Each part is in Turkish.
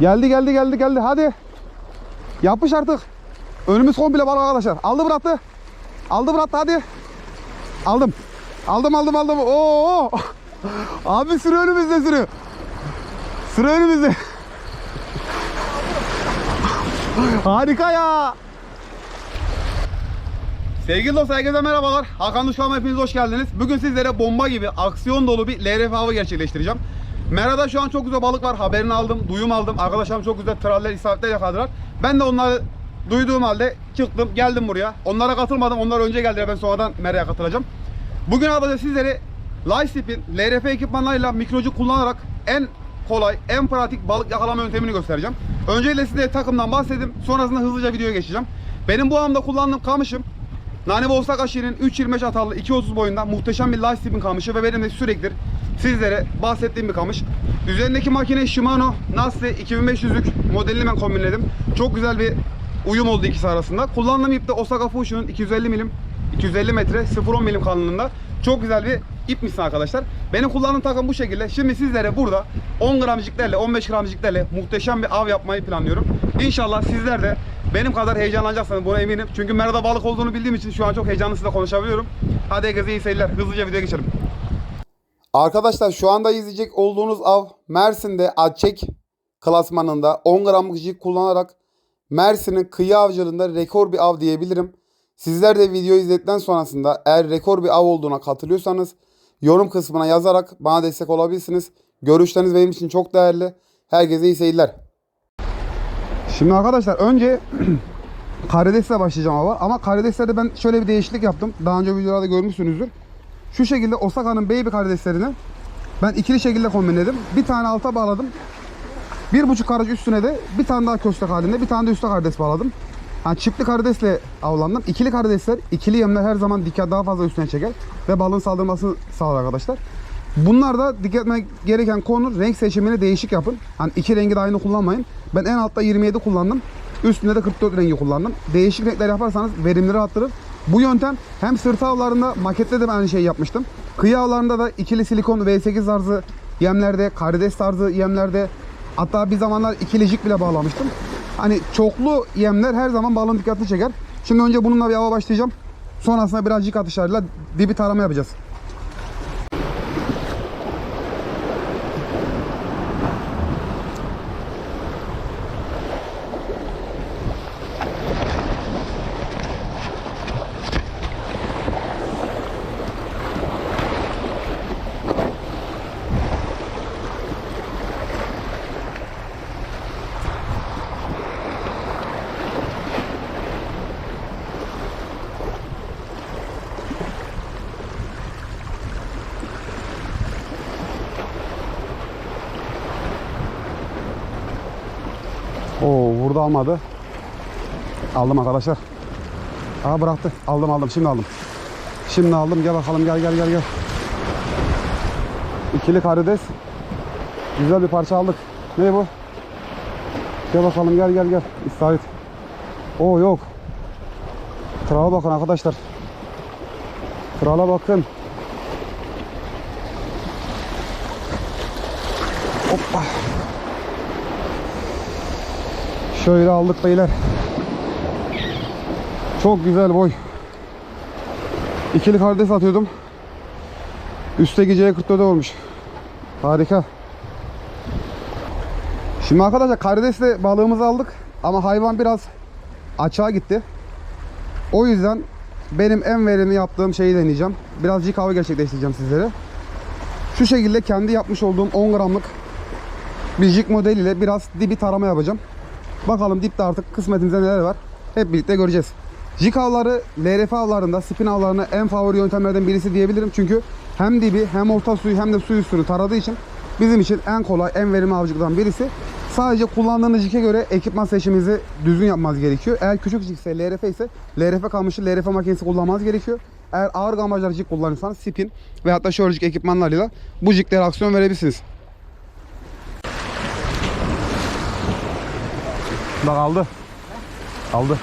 Geldi geldi geldi geldi hadi. Yapış artık. Önümüz komple balık arkadaşlar. Aldı bıraktı. Aldı bıraktı hadi. Aldım. Aldım aldım aldım. Oo. Abi sürü önümüzde sürü. Sürü önümüzde. Harika ya. Sevgili dostlar herkese merhabalar. Hakan Duşkan'la hepiniz hoş geldiniz. Bugün sizlere bomba gibi aksiyon dolu bir LRF avı gerçekleştireceğim. Merada şu an çok güzel balık var. Haberini aldım, duyum aldım. Arkadaşlarım çok güzel traller, isabetler yakaladılar. Ben de onları duyduğum halde çıktım, geldim buraya. Onlara katılmadım. Onlar önce geldiler. Ben sonradan Mera'ya katılacağım. Bugün arkadaşlar sizlere Lightstep'in LRF ekipmanlarıyla mikrocu kullanarak en kolay, en pratik balık yakalama yöntemini göstereceğim. Öncelikle size takımdan bahsedeyim. Sonrasında hızlıca videoya geçeceğim. Benim bu amda kullandığım kamışım Nane Bolsak Aşi'nin 3.25 atarlı 2.30 boyunda muhteşem bir Lightstep'in kamışı ve benim de sürekli sizlere bahsettiğim bir kamış. Üzerindeki makine Shimano Nasty 2500'lük modelini ben kombinledim. Çok güzel bir uyum oldu ikisi arasında. Kullandığım ip de Osaka Fusion'un 250 milim 250 metre 0.10 milim kalınlığında çok güzel bir ip misin arkadaşlar. Benim kullandığım takım bu şekilde. Şimdi sizlere burada 10 gramcıklarla 15 gramcıklarla muhteşem bir av yapmayı planlıyorum. İnşallah sizler de benim kadar heyecanlanacaksınız buna eminim. Çünkü merada balık olduğunu bildiğim için şu an çok heyecanlı sizinle konuşabiliyorum. Hadi herkese iyi seyirler. Hızlıca videoya geçelim. Arkadaşlar şu anda izleyecek olduğunuz av Mersin'de Açek klasmanında 10 gramlık jig kullanarak Mersin'in kıyı avcılığında rekor bir av diyebilirim. Sizler de videoyu izledikten sonrasında eğer rekor bir av olduğuna katılıyorsanız yorum kısmına yazarak bana destek olabilirsiniz. Görüşleriniz benim için çok değerli. Herkese iyi seyirler. Şimdi arkadaşlar önce karidesle başlayacağım ama ama karideslerde ben şöyle bir değişiklik yaptım. Daha önce videolarda görmüşsünüzdür. Şu şekilde Osaka'nın baby karideslerini ben ikili şekilde kombinledim. Bir tane alta bağladım. Bir buçuk karış üstüne de bir tane daha köstek halinde bir tane de üstte karides bağladım. Yani çiftli karidesle avlandım. İkili karidesler, ikili yemler her zaman dikkat daha fazla üstüne çeker ve balığın saldırmasını sağlar arkadaşlar. Bunlar da dikkat etmek gereken konu renk seçimini değişik yapın. Hani iki rengi de aynı kullanmayın. Ben en altta 27 kullandım. Üstünde de 44 rengi kullandım. Değişik renkler yaparsanız verimleri arttırır. Bu yöntem hem sırt avlarında makette de aynı şeyi yapmıştım. Kıyı avlarında da ikili silikon V8 tarzı yemlerde, karides tarzı yemlerde hatta bir zamanlar ikilicik bile bağlamıştım. Hani çoklu yemler her zaman balığın dikkatini çeker. Şimdi önce bununla bir ava başlayacağım. Sonrasında birazcık atışlarıyla dibi tarama yapacağız. Oo vurdu almadı. Aldım arkadaşlar. Aa bıraktı. Aldım aldım. Şimdi aldım. Şimdi aldım. Gel bakalım gel gel gel gel. İkili karides. Güzel bir parça aldık. Ne bu? Gel bakalım gel gel gel. İstavrit. Oo yok. Trala bakın arkadaşlar. Trala bakın. Hoppa. Şöyle aldık beyler. Çok güzel boy. İkili karides atıyordum. Üstteki C44'e olmuş. Harika. Şimdi arkadaşlar karidesle balığımızı aldık. Ama hayvan biraz açığa gitti. O yüzden benim en verimli yaptığım şeyi deneyeceğim. Birazcık hava gerçekleştireceğim sizlere. Şu şekilde kendi yapmış olduğum 10 gramlık bir jig modeliyle biraz dibi tarama yapacağım. Bakalım dipte artık kısmetimizde neler var. Hep birlikte göreceğiz. Jig avları, LRF avlarında, spin avlarına en favori yöntemlerden birisi diyebilirim. Çünkü hem dibi hem orta suyu hem de su üstünü taradığı için bizim için en kolay, en verimli avcılıktan birisi. Sadece kullandığınız jige göre ekipman seçiminizi düzgün yapmanız gerekiyor. Eğer küçük jig LRF ise LRF kalmışı LRF makinesi kullanmanız gerekiyor. Eğer ağır gamajlar jig kullanırsanız spin ve hatta şöyle ekipmanlarıyla bu jiglere aksiyon verebilirsiniz. Lan aldı. Aldı.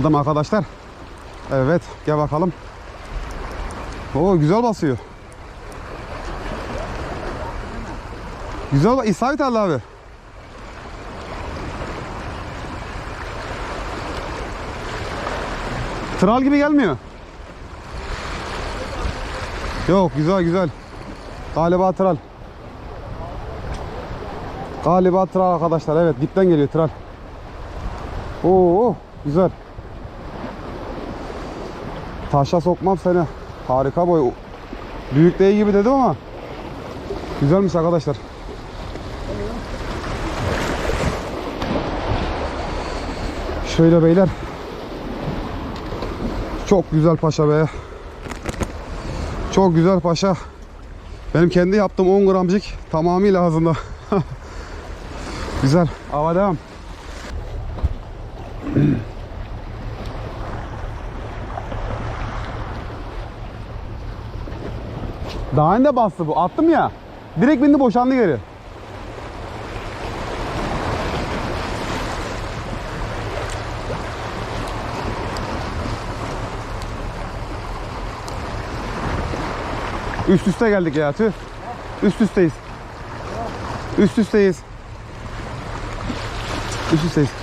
aldım arkadaşlar. Evet gel bakalım. Oo güzel basıyor. Güzel isabet aldı abi. Tral gibi gelmiyor. Yok güzel güzel. Galiba tral. Galiba tral arkadaşlar. Evet dipten geliyor tral. Oo güzel. Taşa sokmam seni. Harika boy. Büyük değil gibi dedim ama güzelmiş arkadaşlar. Şöyle beyler. Çok güzel paşa be. Çok güzel paşa. Benim kendi yaptığım 10 gramcık tamamıyla ağzında. güzel. Hava devam. Daha önce bastı bu. Attım ya. Direkt bindi boşandı geri. Üst üste geldik ya tüh. Üst üsteyiz. Üst üsteyiz. Üst üsteyiz.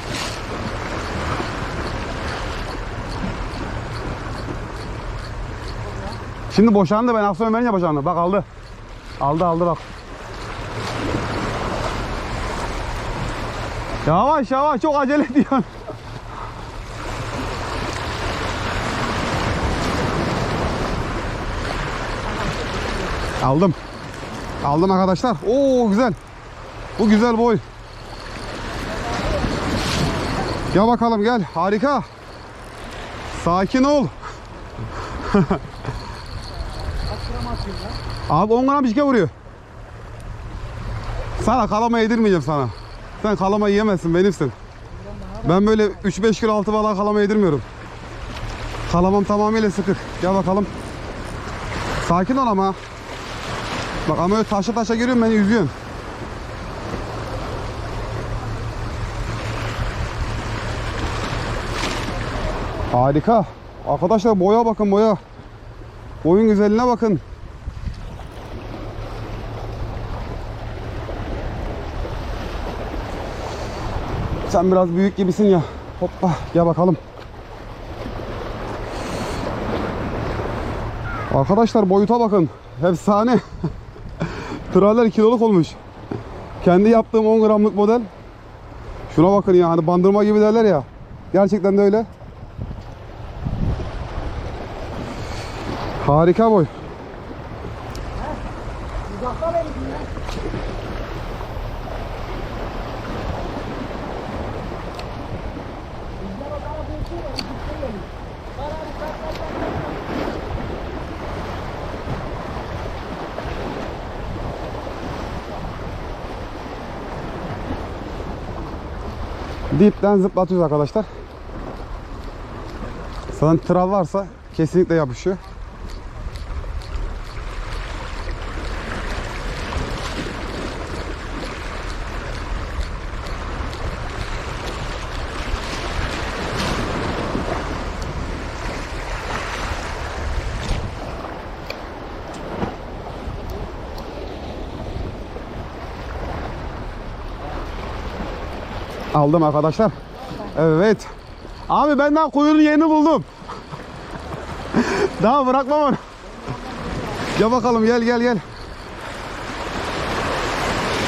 Şimdi boşandı ben aksiyon verince boşandı. Bak aldı. Aldı aldı bak. Yavaş yavaş çok acele ediyorsun. Aldım. Aldım arkadaşlar. Oo güzel. Bu güzel boy. Gel bakalım gel. Harika. Sakin ol. Abi 10 gram şike vuruyor. Sana kalama yedirmeyeceğim sana. Sen kalama yiyemezsin benimsin. Ben böyle 3-5 kilo altı balığa kalama yedirmiyorum. Kalamam tamamıyla sıkık. Gel bakalım. Sakin ol ama. Bak ama öyle taşa taşa giriyorsun beni üzüyorsun. Harika. Arkadaşlar boya bakın boya. Boyun güzelliğine bakın. Sen biraz büyük gibisin ya. Hoppa gel bakalım. Arkadaşlar boyuta bakın. Efsane. Traller kiloluk olmuş. Kendi yaptığım 10 gramlık model. Şuna bakın ya hani bandırma gibi derler ya. Gerçekten de öyle. Harika boy. Dipten zıplatıyoruz arkadaşlar. Sana tral varsa kesinlikle yapışıyor. Aldım arkadaşlar. Evet. Abi ben daha kuyunun yerini buldum. daha bırakmam onu. Gel bakalım gel gel gel.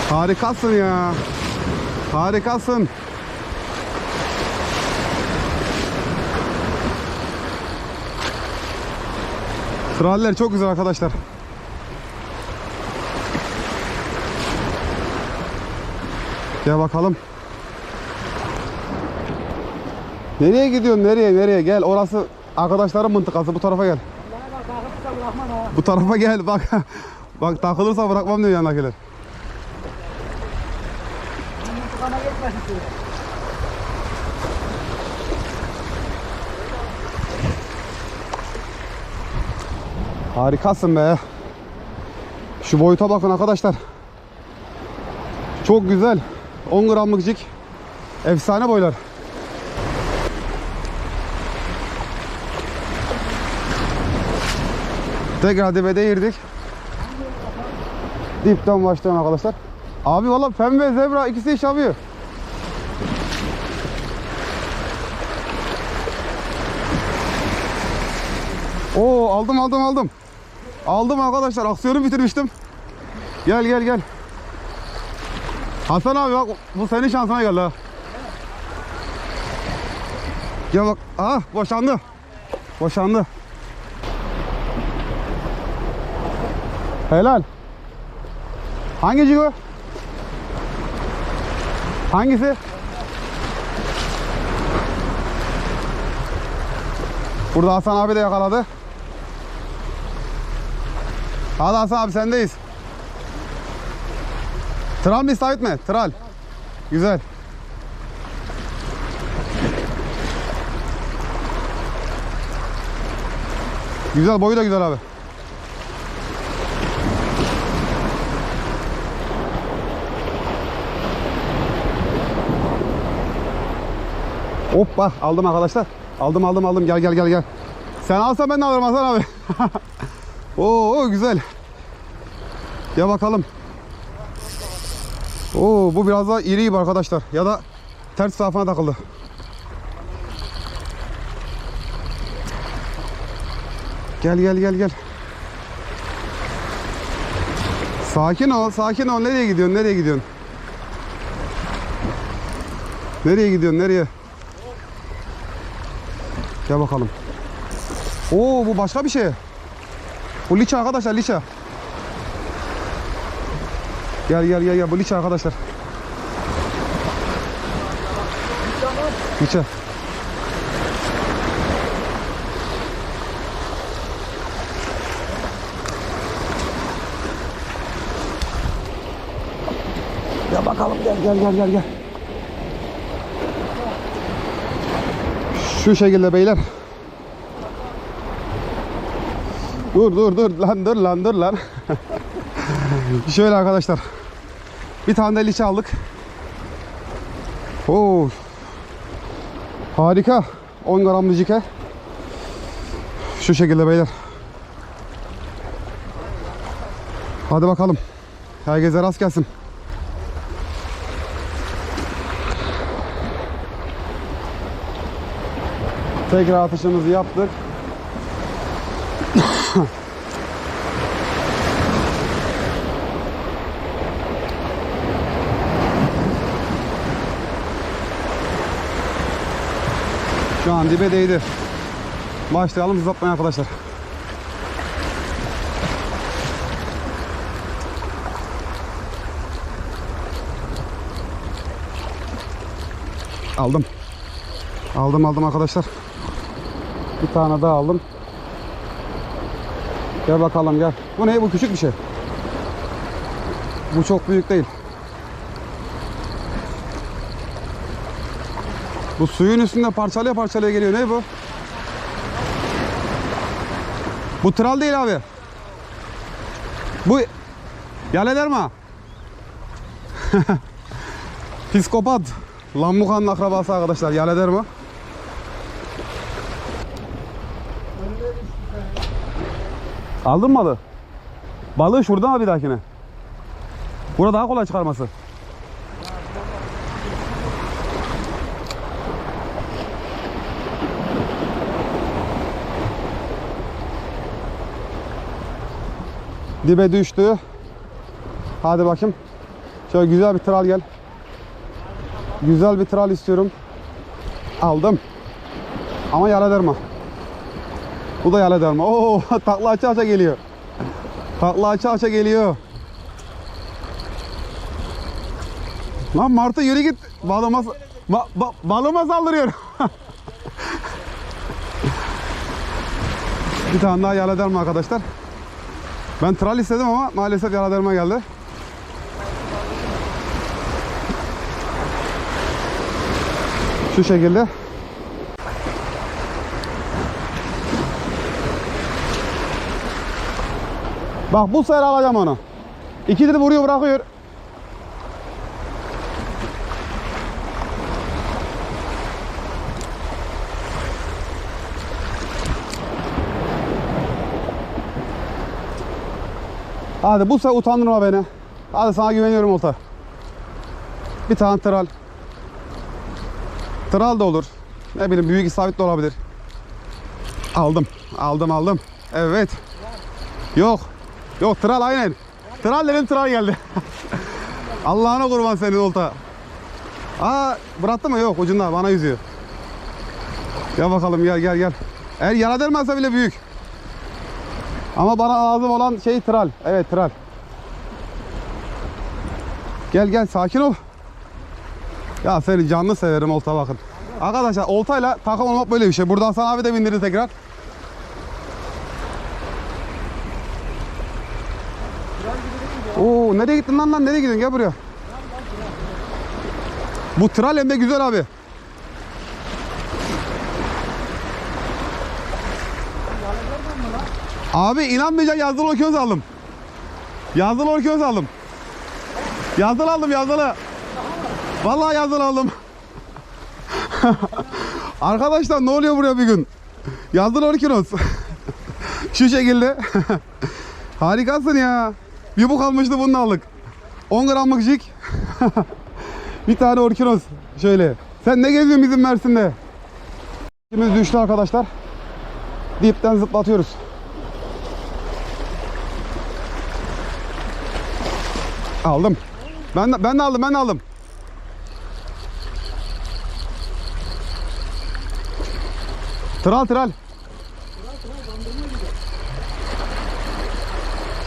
Harikasın ya. Harikasın. Traller çok güzel arkadaşlar. Gel bakalım. Nereye gidiyorsun? Nereye? Nereye? Gel. Orası arkadaşların mıntıkası. Bu tarafa gel. Bu tarafa gel. Bak. Bak takılırsa bırakmam diyor yandakiler. Harikasın be. Şu boyuta bakın arkadaşlar. Çok güzel. 10 gramlık cik. Efsane boylar. Tekrar dibede girdik. Dipten başlayalım arkadaşlar. Abi valla pembe zebra ikisi iş yapıyor. Oo aldım aldım aldım. Aldım arkadaşlar aksiyonu bitirmiştim. Gel gel gel. Hasan abi bak bu senin şansına geldi ha. Gel bak. Ah boşandı. Boşandı. Helal. Hangi cigo? Hangisi? Burada Hasan abi de yakaladı. Hadi Hasan abi sendeyiz. Tral mı isabet mi? Tral. Güzel. Güzel boyu da güzel abi. Hoppa aldım arkadaşlar. Aldım aldım aldım gel gel gel gel. Sen alsan ben de alırım Hasan abi. Oo güzel. Gel bakalım. Oo bu biraz daha iri gibi arkadaşlar. Ya da ters tarafına takıldı. Gel gel gel gel. Sakin ol, sakin ol. Nereye gidiyorsun? Nereye gidiyorsun? Nereye gidiyorsun? Nereye? Gel bakalım. Oo bu başka bir şey. Bu liça arkadaşlar liça. Gel gel gel gel bu liça arkadaşlar. Liça. Ya bakalım gel gel gel gel gel. Şu şekilde beyler. Dur dur dur lan dur lan dur lan. Şöyle arkadaşlar. Bir tane de liçe aldık. Oo. Harika. 10 gram licike. Şu şekilde beyler. Hadi bakalım. Herkese rast gelsin. Tekrar atışımızı yaptık. Şu an dibe değdi. Başlayalım uzatmaya arkadaşlar. Aldım. Aldım aldım arkadaşlar. Bir tane daha aldım. Gel bakalım gel. Bu ne? Bu küçük bir şey. Bu çok büyük değil. Bu suyun üstünde parçalaya parçalaya geliyor. Ne bu? Bu tral değil abi. Bu Yalederma. Psikopat. Lambukan'ın akrabası arkadaşlar. Yalederma. Aldın balığı? Balığı şuradan al bir dahakine. Burada daha kolay çıkarması. Dibe düştü. Hadi bakayım. Şöyle güzel bir tral gel. Güzel bir tral istiyorum. Aldım. Ama yara derma. Bu da yala derma. Oo takla aça aça geliyor. Takla aça aça geliyor. Lan Martı yürü git. Balığıma, ba, ba, balığıma saldırıyor. bir tane daha yala derma arkadaşlar. Ben tral istedim ama maalesef yala derma geldi. Şu şekilde. Bak bu sefer alacağım onu. İkidir vuruyor bırakıyor. Hadi bu sefer utandırma beni. Hadi sana güveniyorum olta. Bir tane tral. Tral da olur. Ne bileyim büyük isabet de olabilir. Aldım. Aldım aldım. Evet. Yok. Yok tral aynen. Tral dedim tral geldi. Allah'ına kurban senin olta. Aa bıraktı mı? Yok ucunda bana yüzüyor. Gel bakalım gel gel gel. Eğer yara delmezse bile büyük. Ama bana lazım olan şey tral. Evet tral. Gel gel sakin ol. Ya seni canlı severim olta bakın. Arkadaşlar oltayla takım olmak böyle bir şey. Buradan sana abi de bindirdi tekrar. Oo nereye gittin lan lan nereye gidiyorsun gel buraya. Bu tral hem de güzel abi. Abi inanmayacaksın yazılı okyanus aldım. Yazılı okyanus aldım. Yazılı aldım yazılı. Vallahi yazılı aldım. Arkadaşlar ne oluyor buraya bir gün? Yazılı okyanus. Şu şekilde. Harikasın ya. Bir bu kalmıştı bunu aldık. 10 gramlık jig. bir tane orkinos. Şöyle. Sen ne geziyorsun bizim Mersin'de? İkimiz düştü arkadaşlar. Dipten zıplatıyoruz. Aldım. Ben de, ben de aldım, ben de aldım. Tral tral.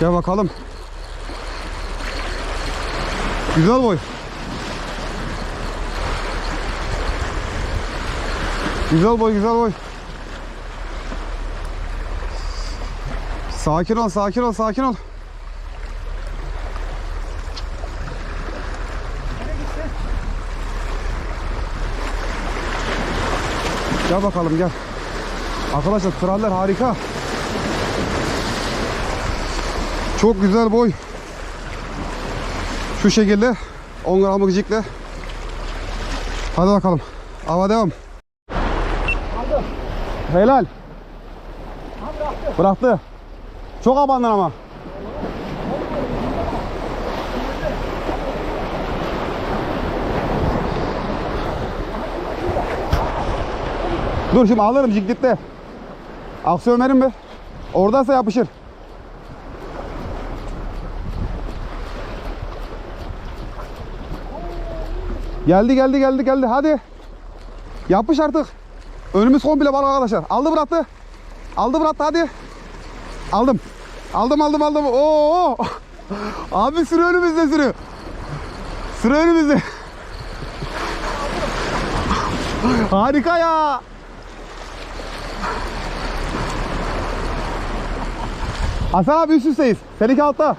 Gel bakalım. Güzel boy. Güzel boy, güzel boy. Sakin ol, sakin ol, sakin ol. Gel bakalım gel. Arkadaşlar traller harika. Çok güzel boy. Şu şekilde 10 gramlık jikle. Hadi bakalım. Hava devam. Helal. Bıraktı. Çok abandın ama. Dur şimdi alırım jiklitte. Aksiyon verin mi? Oradaysa yapışır. Geldi geldi geldi geldi hadi. Yapış artık. Önümüz komple balık arkadaşlar. Aldı bıraktı. Aldı bıraktı hadi. Aldım. Aldım aldım aldım. Oo. Abi sürü önümüzde sürü. Sürü önümüzde. Harika ya. Hasan abi üst üsteyiz. Seninki altta.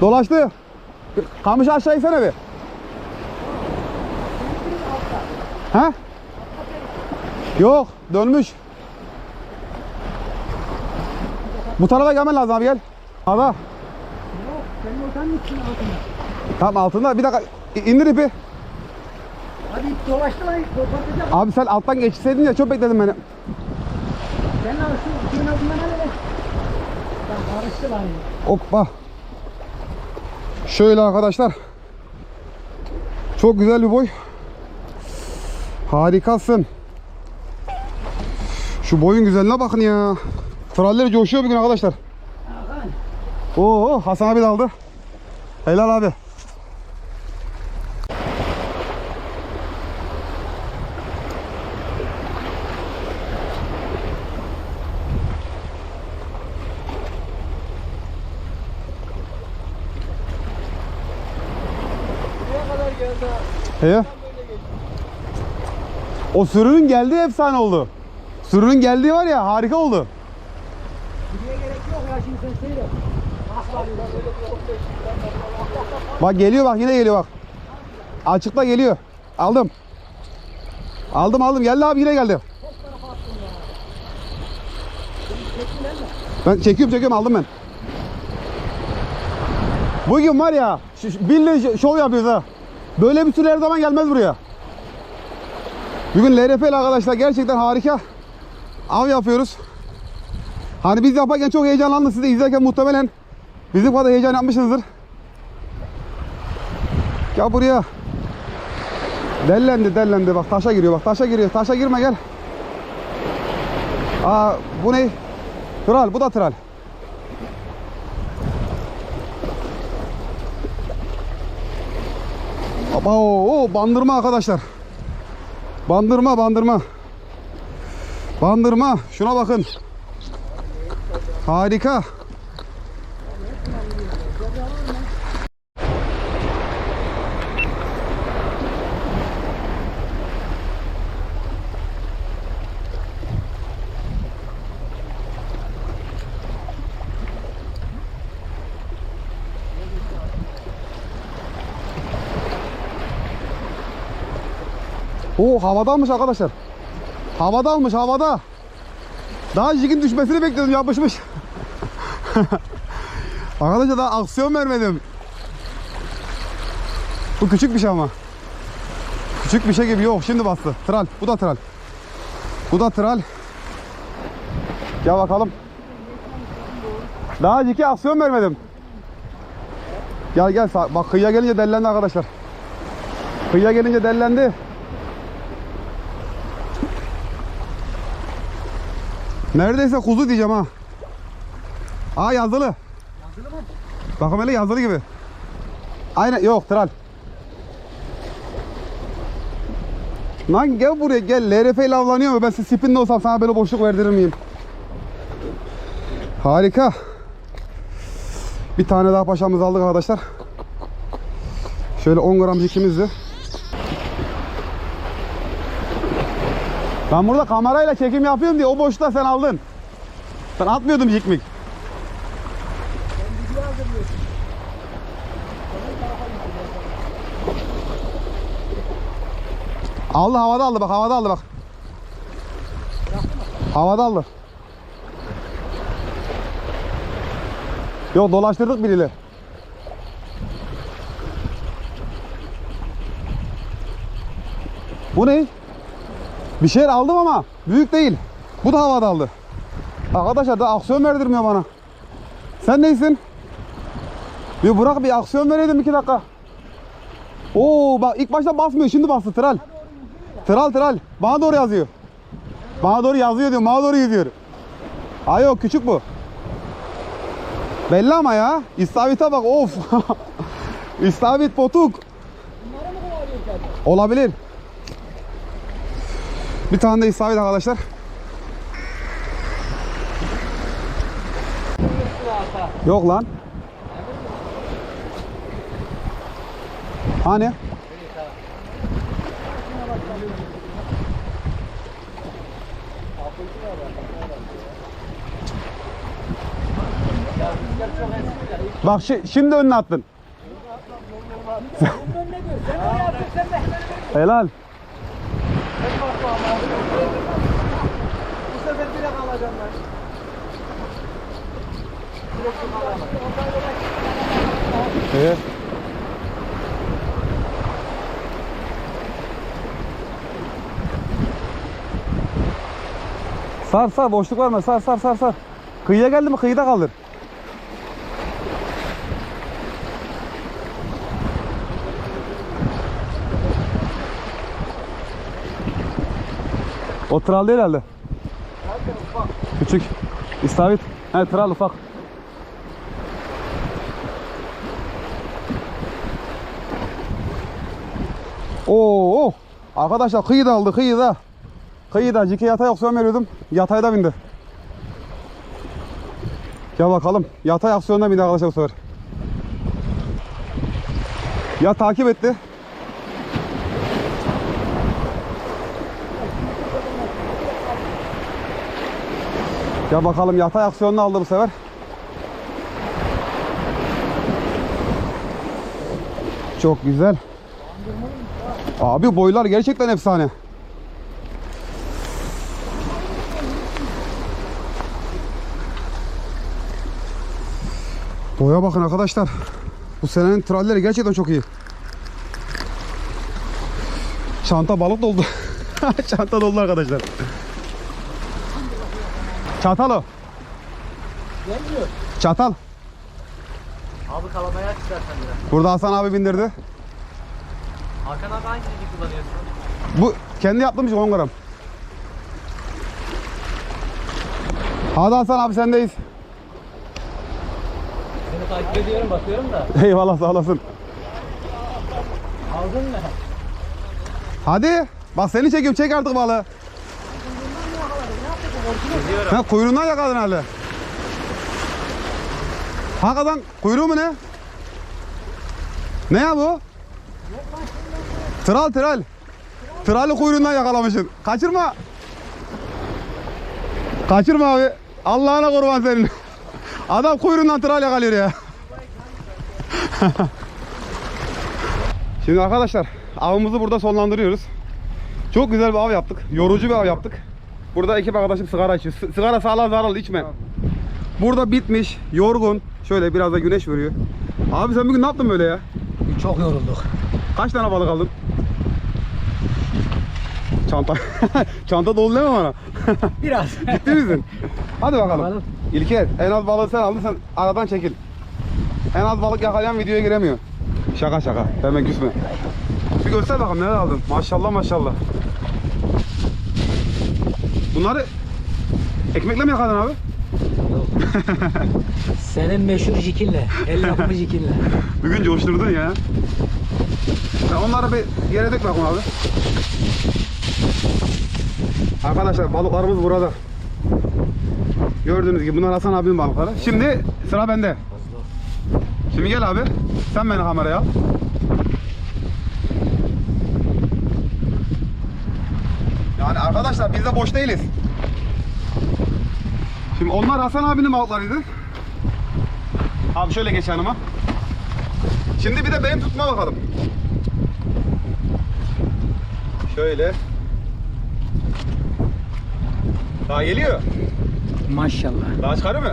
Dolaştı. Kamış aşağı insene bir. He? Yok dönmüş. Bu tarafa gelmen lazım abi gel. Ada. Senin otanın için altında. Tam altında bir dakika indir ipi. Hadi ip dolaştı lan kopartacak. Abi sen alttan geçseydin ya çok bekledim beni. Sen al şu suyun altından al hele. Bak karıştı lan. Hoppa. Şöyle arkadaşlar. Çok güzel bir boy. Harikasın. Şu boyun güzelliğine bakın ya. Traller coşuyor bugün arkadaşlar. Oo Hasan abi de aldı. Helal abi. He? O sürünün geldiği efsane oldu. Sürünün geldiği var ya harika oldu. Bak geliyor bak yine geliyor bak. Açıkta geliyor. Aldım. Aldım aldım. Geldi abi yine geldi. Ben çekiyorum çekiyorum aldım ben. Bugün var ya billahi şov yapıyoruz ha. Böyle bir sürü her zaman gelmez buraya. Bugün ile arkadaşlar gerçekten harika av yapıyoruz. Hani biz yaparken çok heyecanlandık. Siz de izlerken muhtemelen bizim kadar heyecan yapmışsınızdır. Gel buraya. Dellendi dellendi bak taşa giriyor bak taşa giriyor. Taşa girme gel. Aa bu ne? Tral bu da tral. Aba o bandırma arkadaşlar. Bandırma bandırma. Bandırma şuna bakın. Harika. O havadaymış arkadaşlar. Havadaymış havada. Daha jigin düşmesini bekliyordum yapışmış. arkadaşlar daha aksiyon vermedim. Bu küçük bir şey ama. Küçük bir şey gibi yok şimdi bastı. Tral bu da tral. Bu da tral. Gel bakalım. Daha jiki aksiyon vermedim. Gel gel bak kıyıya gelince dellendi arkadaşlar. Kıyıya gelince dellendi. Neredeyse kuzu diyeceğim ha. Aa yazılı. Yazılı mı? Bakın öyle yazılı gibi. Aynen yok tral. Lan gel buraya gel. LRF ile avlanıyor mu? Ben size spinle olsam sana böyle boşluk verdirir miyim? Harika. Bir tane daha paşamızı aldık arkadaşlar. Şöyle 10 gram jikimizdi. Ben burada kamerayla çekim yapıyorum diye o boşluğa sen aldın. Ben atmıyordum hazırlıyorsun. Aldı havada aldı bak havada aldı bak. Havada aldı. Yok dolaştırdık biriyle. Bu ne? Bir şeyler aldım ama büyük değil. Bu da havada aldı. Arkadaşlar da aksiyon verdirmiyor bana. Sen neysin? Bir bırak bir aksiyon verelim iki dakika. Oo bak ilk başta basmıyor şimdi bastı tral. Tral tral. Bana doğru yazıyor. Bana doğru yazıyor diyor. Bana doğru gidiyor. Ha yok küçük bu. Belli ama ya. İstavrit'e bak of. İstavrit potuk. Olabilir. Bir tane de istavrit arkadaşlar. Yok lan. Hani? Bak şi- şimdi önüne attın. Bundan ne diyor? Sen oraya attın sen de hemen öyle. Helal. Bu sefer direkt alacağım ben. Direkt alacağım. Evet. Sar sar boşluk var mı? Sar sar sar sar. Kıyıya geldi mi kıyıda kaldır. O tral değil herhalde. Küçük. İstavrit. He tral ufak. Oo, arkadaşlar kıyıda aldı kıyıda. Kıyıda cike yatay aksiyon veriyordum. Yatayda bindi. Gel bakalım. Yatay aksiyonda bindi arkadaşlar bu sefer. Ya takip etti. Gel bakalım yatay aksiyonunu aldı bu sefer. Çok güzel. Abi boylar gerçekten efsane. Boya bakın arkadaşlar. Bu senenin tralleri gerçekten çok iyi. Çanta balık doldu. Çanta doldu arkadaşlar. Çatalı. Gelmiyor. Çatal. Abi kalamaya aç istersen biraz. Burada Hasan abi bindirdi. Hakan abi hangi ilgi kullanıyorsun? Bu kendi yaptığım iş 10 gram. Hadi Hasan abi sendeyiz. Seni takip ediyorum bakıyorum da. Eyvallah sağ olasın. Aldın mı? Hadi. Bak seni çekiyorum çek artık balığı. Ha kuyruğundan yakaladın herhalde. Hakikaten kuyruğu mu ne? Ne ya bu? Tral tral. Trali kuyruğundan yakalamışsın. Kaçırma. Kaçırma abi. Allah'ına kurban senin. Adam kuyruğundan tral yakalıyor ya. Şimdi arkadaşlar avımızı burada sonlandırıyoruz. Çok güzel bir av yaptık. Yorucu bir av yaptık. Burada ekip arkadaşım sigara içiyor. S- sigara sağlığa zararlı içme. Burada bitmiş, yorgun. Şöyle biraz da güneş vuruyor. Abi sen bugün ne yaptın böyle ya? Çok yorulduk. Kaç tane balık aldın? Çanta. Çanta dolu değil mi bana? Biraz. Ciddi misin? Hadi bakalım. Bakalım. İlker en az balığı sen aldın sen aradan çekil. En az balık yakalayan videoya giremiyor. Şaka şaka. Hemen küsme. Bir göster bakalım neler aldın. Maşallah maşallah. Bunları ekmekle mi yakaladın abi? Senin meşhur jikinle. El yapımı jikinle. Bugün coşturdun ya. Sen onları bir yere dök bakalım abi. Arkadaşlar balıklarımız burada. Gördüğünüz gibi bunlar Hasan abinin balıkları. Şimdi sıra bende. Şimdi gel abi. Sen beni kameraya al. Yani arkadaşlar biz de boş değiliz. Şimdi onlar Hasan abinin balıklarıydı. Abi şöyle geç yanıma. Şimdi bir de benim tutma bakalım. Şöyle. Daha geliyor. Maşallah. Daha çıkarır mı?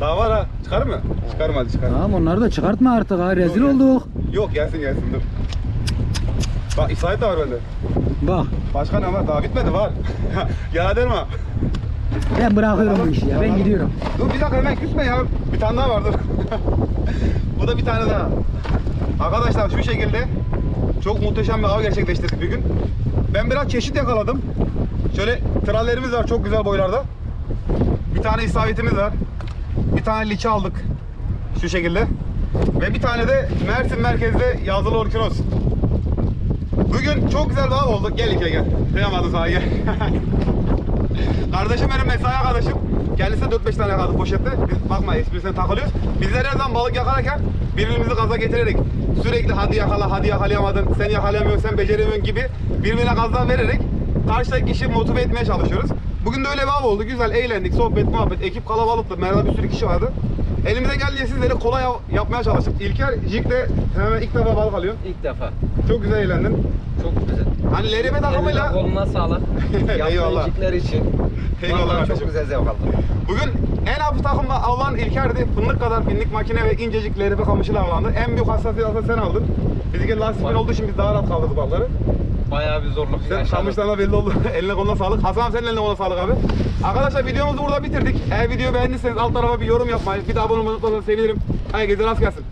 Daha var ha. Çıkarır mı? Çıkarım hadi çıkarım. Tamam onları da çıkartma artık ha. Rezil olduk. Yok gelsin gelsin dur. Bak İsa'yı da var bende. Bak Başka ne var? Daha bitmedi var. ya derme. ben bırakıyorum bu işi ya. Ben gidiyorum. Dur bir dakika hemen küsme ya. Bir tane daha var dur. Bu da bir tane daha. Arkadaşlar şu şekilde çok muhteşem bir av gerçekleştirdik bir gün. Ben biraz çeşit yakaladım. Şöyle trallerimiz var çok güzel boylarda. Bir tane isabetimiz var. Bir tane liçe aldık. Şu şekilde. Ve bir tane de Mersin merkezde yazılı orkinos. Bugün çok güzel bir av oldu. Gel İlke gel. Kıyamadım sana gel. Kardeşim benim mesai arkadaşım. Kendisi 4-5 tane yakaladı poşette. Biz bakma esprisine takılıyoruz. Bizler her zaman balık yakalarken birbirimizi gaza getirerek sürekli hadi yakala, hadi yakalayamadın, sen yakalayamıyorsun, sen beceremiyorsun gibi birbirine gazlar vererek karşıdaki kişiyi motive etmeye çalışıyoruz. Bugün de öyle bir av oldu. Güzel eğlendik, sohbet, muhabbet. Ekip kalabalıktı. Merhaba bir sürü kişi vardı. Elimize geldiği sizlere kolay yapmaya çalıştık. İlker Jig'de hemen ilk defa balık alıyorsun. İlk defa. Çok güzel eğlendin. Çok güzel. Hani Eline takımıyla... koluna sağlık. Eyvallah. Yaptığı için. Eyvallah çok güzel zevk aldım. Bugün en hafif takımla alan İlker'di. Fındık kadar binlik makine ve incecik LRB kamışıyla avlandı. En büyük hassasiyet aslında sen aldın. Bizimki lastikli olduğu için biz daha rahat kaldırdık balları. Bayağı bir zorluk Sen kamışlarla belli oldu. eline koluna sağlık. Hasan abi senin eline koluna sağlık abi. Arkadaşlar videomuzu burada bitirdik. Eğer videoyu beğendiyseniz alt tarafa bir yorum yapmayı, bir de abone olmayı unutmadan sevinirim. Herkese rast gelsin.